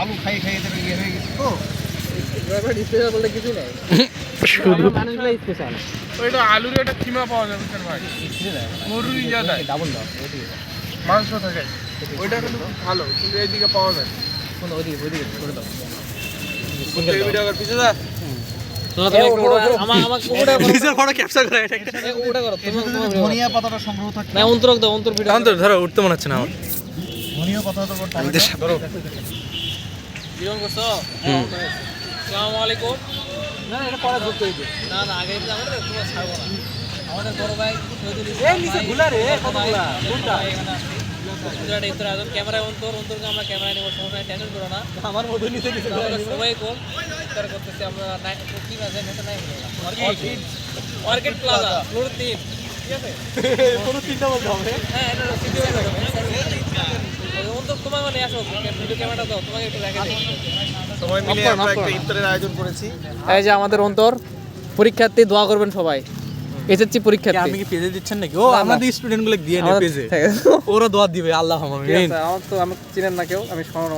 আলু খাই খাই এদের ইয়ে হয়ে গেছে তো। স্পেশাল কিছু নেই। শুধু ওইটা আলুর একটা কিমা পাওয়া যাবে স্যার ভাই। গরুর দেয়। ডাবল দাও মাংস থাকে। ওইটা কিন্তু ভালো কিন্তু এইদিকে পাওয়া যায়। কোন ওদিকে ওদিকে করে দাও। নিজের ফটো ক্যাপচার করে এটা একটা। ওটা করো এর সাথে যদি ধনিয়া পাতাটা সংগ্রহ অন্তরক দাও অন্তর ভিডিও এখন তো ধরো উঠতে মনে হচ্ছে না আমার। হবে জীবন করছ? আসসালামু আলাইকুম। না এটা যোগ করে না না আগে দিলে আমাদের তোমার ছাড়বো না। আমাদের বড় ভাই এই নিচে গুলা রে কতগুলা? কোনটা গুজরাট ইফতার আয়োজন ক্যামেরায় অন্তর আমরা ক্যামেরা নেব সময় টেনশন করো না। আমার মধ্যে নিচে নিচে সবাই করতেছি আমরা নাই কি মাঝে নেতা নাই অর্কিড। অর্কিড। প্লাজা ফ্লোর তিন। ঠিক আছে? বলতে হবে। হ্যাঁ এটা আসো ভিডিও ক্যামেরাটা দাও তোমাকে একটু রেখে সবাই মিলে আমরা একটা ইফতারের আয়োজন করেছি। এই যে আমাদের অন্তর পরীক্ষার্থী দোয়া করবেন সবাই। এসএসসি পরীক্ষার্থী। আপনি কি পেজে দিচ্ছেন নাকি? ও না, না। আমাদের স্টুডেন্টগুলো দিয়ে আমাদের- পেজে ওরা দোয়া দিবে আল্লাহ আমার আমার তো আমি চিনেন না কেউ আমি সমান